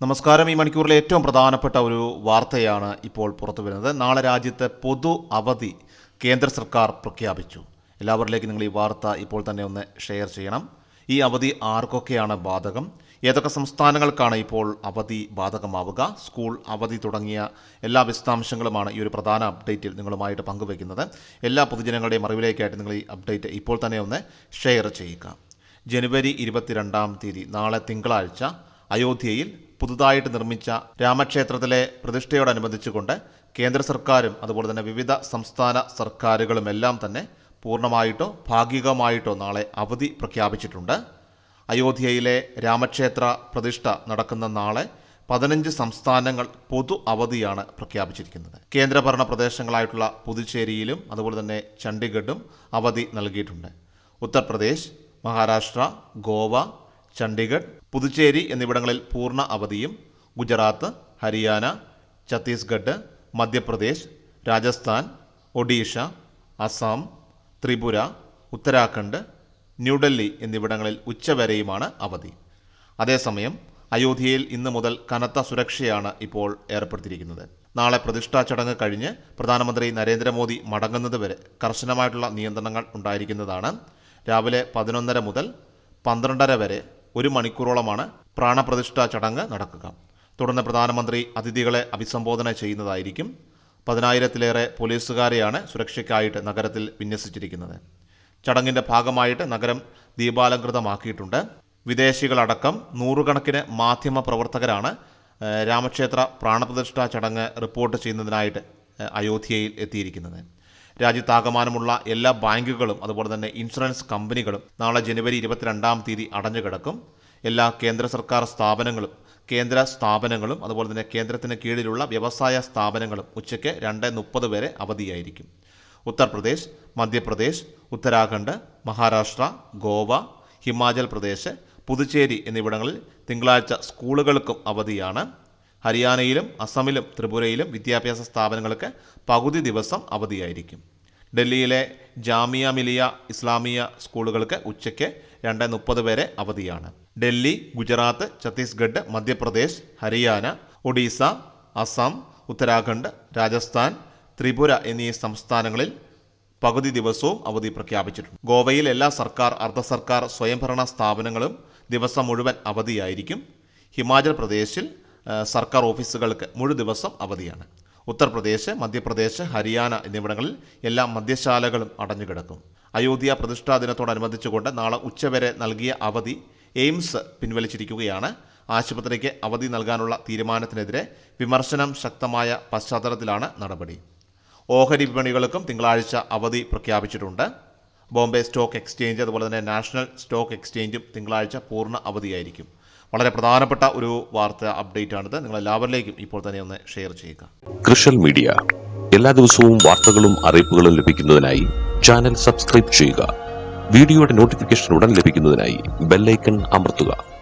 നമസ്കാരം. ഈ മണിക്കൂറിലെ ഏറ്റവും പ്രധാനപ്പെട്ട ഒരു വാർത്തയാണ് ഇപ്പോൾ പുറത്തു വരുന്നത്. നാളെ രാജ്യത്തെ പൊതു അവധി കേന്ദ്ര സർക്കാർ പ്രഖ്യാപിച്ചു. എല്ലാവരിലേക്കും നിങ്ങൾ ഈ വാർത്ത ഇപ്പോൾ തന്നെ ഒന്ന് ഷെയർ ചെയ്യണം. ഈ അവധി ആർക്കൊക്കെയാണ് ബാധകം? ഏതൊക്കെ സംസ്ഥാനങ്ങൾക്കാണ് ഇപ്പോൾ അവധി ബാധകമാവുക? സ്കൂൾ അവധി തുടങ്ങിയ എല്ലാ വിശദാംശങ്ങളുമാണ് ഈ ഒരു പ്രധാന അപ്ഡേറ്റിൽ നിങ്ങളുമായിട്ട് പങ്കുവയ്ക്കുന്നത്. എല്ലാ പൊതുജനങ്ങളുടെയും അറിവിലേക്കായിട്ട് നിങ്ങൾ ഈ അപ്ഡേറ്റ് ഇപ്പോൾ തന്നെ ഒന്ന് ഷെയർ ചെയ്യുക. ജനുവരി ഇരുപത്തിരണ്ടാം തീയതി നാളെ തിങ്കളാഴ്ച അയോധ്യയിൽ പുതുതായിട്ട് നിർമ്മിച്ച രാമക്ഷേത്രത്തിലെ പ്രതിഷ്ഠയോടനുബന്ധിച്ചുകൊണ്ട് കേന്ദ്ര സർക്കാരും അതുപോലെ തന്നെ വിവിധ സംസ്ഥാന സർക്കാരുകളും എല്ലാം തന്നെ പൂർണമായിട്ടോ ഭാഗികമായിട്ടോ നാളെ അവധി പ്രഖ്യാപിച്ചിട്ടുണ്ട്. അയോധ്യയിലെ രാമക്ഷേത്ര പ്രതിഷ്ഠ നടക്കുന്ന നാളെ പതിനഞ്ച് സംസ്ഥാനങ്ങൾ പൊതു അവധിയാണ് പ്രഖ്യാപിച്ചിരിക്കുന്നത്. കേന്ദ്രഭരണ പ്രദേശങ്ങളായിട്ടുള്ള പുതുച്ചേരിയിലും അതുപോലെ തന്നെ ചണ്ഡീഗഡും അവധി നൽകിയിട്ടുണ്ട്. ഉത്തർപ്രദേശ് മഹാരാഷ്ട്ര ഗോവ ചണ്ഡീഗഡ് പുതുച്ചേരി എന്നിവിടങ്ങളിൽ പൂർണ അവധിയും ഗുജറാത്ത് ഹരിയാന ഛത്തീസ്ഗഡ് മധ്യപ്രദേശ് രാജസ്ഥാൻ ഒഡീഷ അസം ത്രിപുര ഉത്തരാഖണ്ഡ് ന്യൂഡൽഹി എന്നിവിടങ്ങളിൽ ഉച്ചവരെയുമാണ് അവധി. അതേസമയം അയോധ്യയിൽ ഇന്ന് മുതൽ കനത്ത സുരക്ഷയാണ് ഇപ്പോൾ ഏർപ്പെടുത്തിയിരിക്കുന്നത്. നാളെ പ്രതിഷ്ഠാ ചടങ്ങ് കഴിഞ്ഞ് പ്രധാനമന്ത്രി നരേന്ദ്രമോദി മടങ്ങുന്നതുവരെ കർശനമായിട്ടുള്ള നിയന്ത്രണങ്ങൾ ഉണ്ടായിരിക്കുന്നതാണ് രാവിലെ പതിനൊന്നര മുതൽ പന്ത്രണ്ടര വരെ ഒരു മണിക്കൂറോളമാണ് പ്രാണപ്രതിഷ്ഠ ചടങ്ങ് നടക്കുക. തുടർന്ന് പ്രധാനമന്ത്രി അതിഥികളെ അഭിസംബോധന ചെയ്യുന്നതായിരിക്കും. പതിനായിരത്തിലേറെ പോലീസുകാരെയാണ് സുരക്ഷയ്ക്കായിട്ട് നഗരത്തിൽ വിന്യസിച്ചിരിക്കുന്നത്. ചടങ്ങിന്റെ ഭാഗമായിട്ട് നഗരം ദീപാലങ്കൃതമാക്കിയിട്ടുണ്ട് വിദേശികളടക്കം നൂറുകണക്കിന് മാധ്യമ പ്രവർത്തകരാണ് രാമക്ഷേത്ര പ്രാണപ്രതിഷ്ഠാ ചടങ്ങ് റിപ്പോർട്ട് ചെയ്യുന്നതിനായിട്ട് അയോധ്യയിൽ എത്തിയിരിക്കുന്നത്. രാജ്യത്താകമാനമുള്ള എല്ലാ ബാങ്കുകളും അതുപോലെ തന്നെ ഇൻഷുറൻസ് കമ്പനികളും നാളെ ജനുവരി ഇരുപത്തിരണ്ടാം തീയതി അടഞ്ഞു കിടക്കും. എല്ലാ കേന്ദ്ര സർക്കാർ സ്ഥാപനങ്ങളും കേന്ദ്ര സ്ഥാപനങ്ങളും അതുപോലെ തന്നെ കേന്ദ്രത്തിന് കീഴിലുള്ള വ്യവസായ സ്ഥാപനങ്ങളും ഉച്ചയ്ക്ക് രണ്ട് മുപ്പത് വരെ അവധിയായിരിക്കും. ഉത്തർപ്രദേശ് മധ്യപ്രദേശ് ഉത്തരാഖണ്ഡ് മഹാരാഷ്ട്ര ഗോവ ഹിമാചൽ പ്രദേശ് പുതുച്ചേരി എന്നിവിടങ്ങളിൽ തിങ്കളാഴ്ച സ്കൂളുകൾക്കും അവധിയാണ്. ഹരിയാനയിലും അസമിലും ത്രിപുരയിലും വിദ്യാഭ്യാസ സ്ഥാപനങ്ങൾക്ക് പകുതി ദിവസം അവധിയായിരിക്കും. ഡൽഹിയിലെ ജാമിയ മിലിയ ഇസ്ലാമിയ സ്കൂളുകൾക്ക് ഉച്ചയ്ക്ക് രണ്ട് മുപ്പത് വരെ അവധിയാണ്. ഡൽഹി ഗുജറാത്ത് ഛത്തീസ്ഗഡ് മധ്യപ്രദേശ് ഹരിയാന ഒഡീസ അസം ഉത്തരാഖണ്ഡ് രാജസ്ഥാൻ ത്രിപുര എന്നീ സംസ്ഥാനങ്ങളിൽ പകുതി ദിവസവും അവധി പ്രഖ്യാപിച്ചിട്ടുണ്ട്. ഗോവയിൽ എല്ലാ സർക്കാർ അർദ്ധ സർക്കാർ സ്വയംഭരണ സ്ഥാപനങ്ങളും ദിവസം മുഴുവൻ അവധിയായിരിക്കും. ഹിമാചൽ പ്രദേശിൽ സർക്കാർ ഓഫീസുകൾക്ക് മുഴു ദിവസം അവധിയാണ്. ഉത്തർപ്രദേശ് മധ്യപ്രദേശ് ഹരിയാന എന്നിവിടങ്ങളിൽ എല്ലാ മദ്യശാലകളും അടഞ്ഞുകിടക്കും അയോധ്യ പ്രതിഷ്ഠാ ദിനത്തോടനുബന്ധിച്ചുകൊണ്ട് നാളെ ഉച്ചവരെ നൽകിയ അവധി എയിംസ് പിൻവലിച്ചിരിക്കുകയാണ്. ആശുപത്രിക്ക് അവധി നൽകാനുള്ള തീരുമാനത്തിനെതിരെ വിമർശനം ശക്തമായ പശ്ചാത്തലത്തിലാണ് നടപടി. ഓഹരി വിപണികൾക്കും തിങ്കളാഴ്ച അവധി പ്രഖ്യാപിച്ചിട്ടുണ്ട്. ബോംബെ സ്റ്റോക്ക് എക്സ്ചേഞ്ച് അതുപോലെ തന്നെ നാഷണൽ സ്റ്റോക്ക് എക്സ്ചേഞ്ചും തിങ്കളാഴ്ച പൂർണ അവധിയായിരിക്കും. വളരെ പ്രധാനപ്പെട്ട ഒരു വാർത്ത അപ്ഡേറ്റ് ആണിത് നിങ്ങൾ എല്ലാവരിലേക്കും ഇപ്പോൾ തന്നെ ഒന്ന് ഷെയർ ചെയ്യുക. Social media. എല്ലാ ദിവസവും വാർത്തകളും അറിയിപ്പുകളും ലഭിക്കുന്നതിനായി ചാനൽ സബ്സ്ക്രൈബ് ചെയ്യുക. വീഡിയോയുടെ നോട്ടിഫിക്കേഷൻ ഉടൻ ലഭിക്കുന്നതിനായി ബെല്ലൈക്കൺ അമർത്തുക.